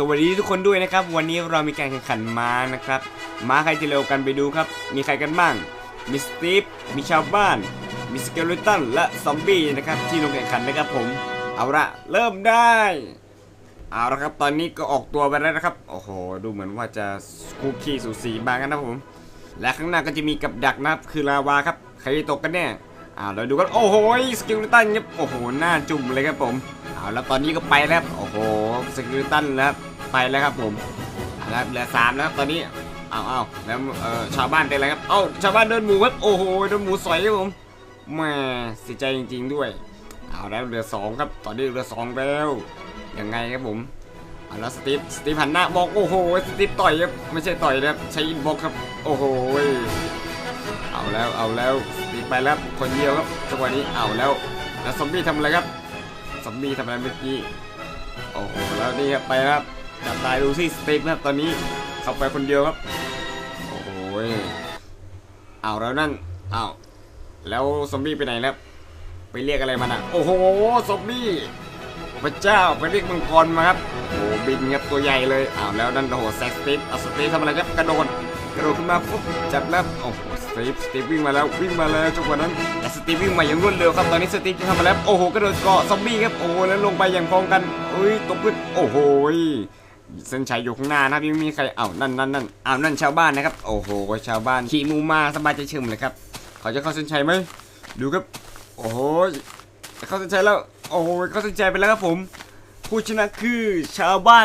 สวัสดีทุกคนด้วยนะครับ วันนี้เรามีการแข่งขันม้านะครับ ม้าใครจะเร็วกันไปดูครับ มีใครกันบ้าง มีสตีฟมีชาวบ้าน มีสเกลตันและซอมบี้นะครับที่ลงแข่งขันนะครับผม เอาละเริ่มได้เอาละครับตอนนี้ก็ออกตัวไปแล้วนะครับ โอ้โห ดูเหมือนว่าจะคุกคีสูสีบางกันนะครับผม และข้างหน้าก็จะมีกับดักนะครับคือลาวาครับ ใครจะตกกันแน่อ่าเราดูกัน โอ้โหสกิลตันครับโอ้โหหน้าจุ่มเลยครับผม เอาแล้วตอนนี้ก็ไปแล้วโอ้โหสกิลตันแล้วครับไปแล้วครับผมแล้วเหลือสามแล้วตอนนี้เอาเอาแล้วเออชาวบ้านเป็นอะไรครับเอ้าชาวบ้านเดินหมูครับโอ้โหเดินหมูสอยครับผมแหมเสียใจจริง ๆ ด้วยเอาแล้วเหลือสองครับตอนนี้เหลือสองแล้วยังไงครับผมเอาแล้วสตีฟสตีฟหันหน้าบอกโอ้โหสตีฟต่อยครับไม่ใช่ต่อยนะครับใช้อินบ็อกครับโอ้โหเอาแล้วเอาแล้วสตีฟไปแล้วคนเดียวครับจังหวะนี้เอาแล้วแล้วซอมบี้ทำอะไรครับ ซอมบี้ทำอะไรเมื่อกี้ โอ้โห แล้วนี่ครับไปครับจับตายดูสิสตีฟครับตอนนี้เข้าไปคนเดียวครับ โอ้โหเอาแล้วนั่นเอาแล้วซอมบี้ไปไหนแล้วไปเรียกอะไรมันอะ โอ้โห ซอมบี้พระเจ้าไปเรียกมังกรมาครับ โอ้โหบินครับตัวใหญ่เลยอ้าวแล้วนั่นโอ้โหแซกสตีฟเอาสตีฟทำอะไรครับกระโดดกระโดดขึ้นมาปุ๊บจับแล้วโอ้โห สตีฟสตีฟวิ่งมาแล้ววิ่งมาแล้วจังหวะนั้นแต่สตีฟวิ่งมาอย่างรวดเร็วครับตอนนี้สตีฟจะทำอะไรครับโอ้โหกระโดดเกาะซอมบี้ครับโอ้แล้วลงไปอย่างพร้อมกันเอ้ยตกพื้นโอ้โหเส้นชัยอยู่ข้างหน้านะครับยังมีใครเอ้านั่นนั่นนั่นเอ้านั่นชาวบ้านนะครับโอ้โหชาวบ้านขี่มูมาสบายใจเฉิมเลยครับเขาจะเข้าเส้นชัยไหมดูครับโอ้โหเข้าเส้นชัยแล้วโอ้โหเข้าเส้นชัยไปแล้วครับผมผู้ชนะคือชาวบ้าน